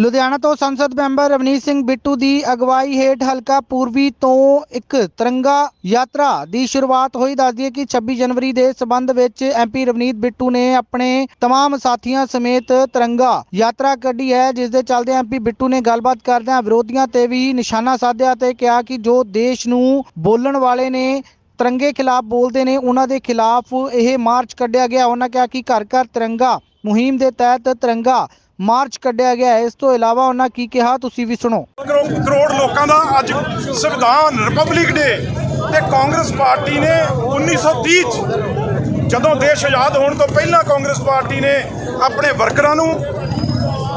ਲੁਧਿਆਣਾ ਤੋਂ ਸੰਸਦ ਮੈਂਬਰ ਰਵਨੀਤ ਸਿੰਘ ਬਿੱਟੂ ਦੀ ਅਗਵਾਈ ਹੇਠ ਹਲਕਾ ਪੂਰਬੀ ਤੋਂ ਇੱਕ ਤਿਰੰਗਾ ਯਾਤਰਾ ਦੀ ਸ਼ੁਰੂਆਤ ਹੋਈ ਦੱਸਦੀ ਹੈ ਕਿ 26 ਜਨਵਰੀ ਦੇ ਸਬੰਧ ਵਿੱਚ ਐਮਪੀ ਰਵਨੀਤ ਬਿੱਟੂ ਨੇ ਆਪਣੇ तमाम ਸਾਥੀਆਂ ਸਮੇਤ ਤਿਰੰਗਾ ਯਾਤਰਾ ਕੱਢੀ ਹੈ ਜਿਸ ਦੇ ਚੱਲਦੇ ਐਮਪੀ ਬਿੱਟੂ ਨੇ ਗੱਲਬਾਤ ਕਰਦਿਆਂ ਵਿਰੋਧੀਆਂ ਤੇ ਵੀ ਨਿਸ਼ਾਨਾ ਸਾਧਿਆ ਤੇ ਕਿਹਾ ਕਿ ਜੋ ਦੇਸ਼ ਨੂੰ ਬੋਲਣ ਵਾਲੇ ਨੇ ਤਿਰੰਗੇ ਖਿਲਾਫ ਬੋਲਦੇ ਨੇ ਉਹਨਾਂ ਦੇ ਖਿਲਾਫ ਇਹ ਮਾਰਚ ਕੱਢਿਆ ਗਿਆ ਉਹਨਾਂ ਕਿਹਾ ਕਿ ਘਰ ਘਰ ਤਿਰੰਗਾ ਮੁਹਿੰਮ ਦੇ ਤਹਿਤ ਤਿਰੰਗਾ ਮਾਰਚ ਕੱਢਿਆ ਗਿਆ ਹੈ। ਇਸ ਤੋਂ ਇਲਾਵਾ ਉਹਨਾਂ ਕੀ ਕਿਹਾ, ਤੁਸੀਂ ਵੀ ਸੁਣੋ। ਕਰੋ- ਕਰੋੜ ਲੋਕਾਂ ਦਾ ਅੱਜ ਸੰਵਿਧਾਨ ਰਿਪਬਲਿਕ ਡੇ ਤੇ ਕਾਂਗਰਸ ਪਾਰਟੀ ਨੇ 1930 ਚ ਜਦੋਂ ਦੇਸ਼ ਆਜ਼ਾਦ ਹੋਣ ਤੋਂ ਪਹਿਲਾਂ ਕਾਂਗਰਸ ਪਾਰਟੀ ਨੇ ਆਪਣੇ ਵਰਕਰਾਂ ਨੂੰ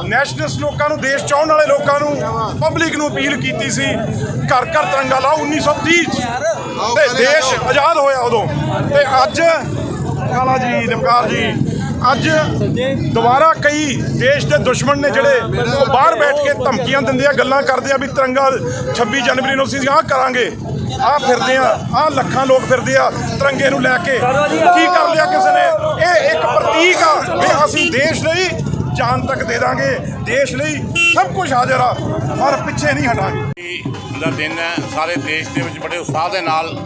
ਨੈਸ਼ਨਲਿਸਟ ਲੋਕਾਂ ਨੂੰ, ਦੇਸ਼ ਚਾਹਣ ਵਾਲੇ ਲੋਕਾਂ ਨੂੰ ਪਬਲਿਕ ਨੂੰ ਅਪੀਲ ਕੀਤੀ ਸੀ, ਘਰ ਘਰ ਤਿਰੰਗਾ ਲਾਓ 1930 ਚ। ਤੇ ਦੇਸ਼ ਆਜ਼ਾਦ ਹੋਇਆ ਉਦੋਂ। ਤੇ ਅੱਜ, ਕਾਲਾ ਜੀ ਨਮਕਾਰ ਜੀ ਅੱਜ ਦੁਬਾਰਾ ਕਈ ਦੇਸ਼ ਦੇ ਦੁਸ਼ਮਣ ਨੇ ਜਿਹੜੇ ਉਹ ਬਾਹਰ ਬੈਠ ਕੇ ਧਮਕੀਆਂ ਦਿੰਦੇ ਆ ਗੱਲਾਂ ਕਰਦੇ ਆ ਵੀ ਤਿਰੰਗਾ 26 ਜਨਵਰੀ ਨੂੰ ਅਸੀਂ ਆਹ ਕਰਾਂਗੇ, ਆਹ ਫਿਰਦੇ ਆ, ਆਹ ਲੱਖਾਂ ਲੋਕ ਫਿਰਦੇ ਆ ਤਿਰੰਗੇ ਨੂੰ ਲੈ ਕੇ। ਕੀ ਕਰ ਲਿਆ ਕਿਸੇ ਨੇ? ਇਹ ਇੱਕ ਪ੍ਰਤੀਕ ਆ ਵੀ ਅਸੀਂ ਦੇਸ਼ ਲਈ ਜਾਨ ਤੱਕ ਦੇ ਦਾਂਗੇ, ਦੇਸ਼ ਲਈ ਸਭ ਕੁਝ ਹਾਜ਼ਰ ਆ, ਪਰ ਪਿੱਛੇ ਨਹੀਂ ਹਟਾਂਗੇ। ਦਾ ਦਿਨ ਹੈ, ਸਾਰੇ ਦੇਸ਼ ਦੇ ਵਿੱਚ ਬੜੇ ਉਤਸ਼ਾਹ ਦੇ ਨਾਲ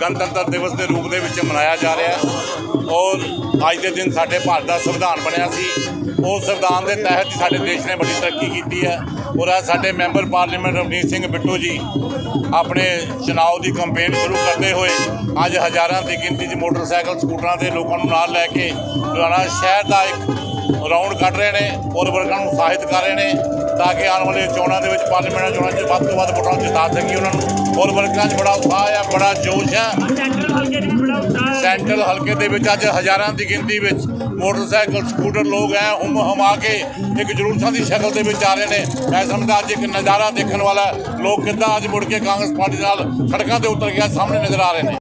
ਗਣਤੰਤਰ ਦਿਵਸ ਦੇ ਰੂਪ ਦੇ ਵਿੱਚ ਮਨਾਇਆ ਜਾ ਰਿਹਾ ਹੈ। ਔਰ ਅੱਜ ਦੇ ਦਿਨ ਸਾਡੇ ਭਾਰਤ ਦਾ ਸੰਵਿਧਾਨ ਬਣਿਆ ਸੀ। ਉਸ ਸੰਵਿਧਾਨ ਦੇ ਤਹਿਤ ਹੀ ਸਾਡੇ ਦੇਸ਼ ਨੇ ਬੜੀ ਤਰੱਕੀ ਕੀਤੀ ਹੈ। ਔਰ ਅੱਜ ਸਾਡੇ ਮੈਂਬਰ ਪਾਰਲੀਮੈਂਟ ਰਵਨੀਤ ਸਿੰਘ ਬਿੱਟੂ ਜੀ ਆਪਣੇ ਚੁਣਾਵ ਦੀ ਕੈਂਪੇਨ ਸ਼ੁਰੂ ਕਰਦੇ ਹੋਏ ਅੱਜ ਹਜ਼ਾਰਾਂ ਦੀ ਗਿਣਤੀ 'ਚ ਮੋਟਰਸਾਈਕਲ, ਸਕੂਟਰਾਂ ਤੇ ਲੋਕਾਂ ਨੂੰ ਨਾਲ ਲੈ ਕੇ ਲੁਧਿਆਣਾ ਸ਼ਹਿਰ ਦਾ ਇੱਕ ਰਾਉਂਡ ਕੱਢ ਰਹੇ ਨੇ ਔਰ ਵਰਕਰਾਂ ਨੂੰ ਸਾਹਿਤ ਕਰ ਰਹੇ ਨੇ। ਤਾਂ ਕਿ ਆਉਣ ਵਾਲੇ ਚੋਣਾਂ ਦੇ ਵਿੱਚ ਪਾਰਲੀਮੈਂਟ ਚੋਣਾਂ 'ਚ ਵੱਧ ਤੋਂ ਵੱਧ ਵੋਟਾਂ ਜਿਤਾ ਸਕੀਏ ਉਹਨਾਂ ਨੂੰ। ਔਰ ਵਰਗਾਂ 'ਚ ਬੜਾ ਉਤਸ਼ਾਹ ਹੈ ਬੜਾ ਜੋਸ਼ ਹੈ ਸੈਂਟਰਲ ਹਲਕੇ ਦੀ ਵਿੱਚ ਅੱਜ ਹਜ਼ਾਰਾਂ ਦੀ ਗਿਣਤੀ ਵਿੱਚ ਮੋਟਰਸਾਈਕਲ ਸਕੂਟਰ ਲੋਕ ਐ ਹੁਮ ਹਮਾ ਕੇ ਇੱਕ ਜਲੂਸਾਂ ਦੀ ਸ਼ਕਲ ਦੇ ਵਿੱਚ ਆ ਰਹੇ ਨੇ। ਮੈਂ ਸਮਝਦਾ ਅੱਜ ਇੱਕ ਨਜ਼ਾਰਾ ਦੇਖਣ ਵਾਲਾ। ਲੋਕ ਕਿੱਦਾਂ ਅੱਜ ਮੁੜ ਕੇ ਕਾਂਗਰਸ ਪਾਰਟੀ ਨਾਲ ਸੜਕਾਂ ਤੇ ਉਤਰ ਗਿਆ ਸਾਹਮਣੇ ਨਜ਼ਰ ਆ ਰਹੇ ਨੇ।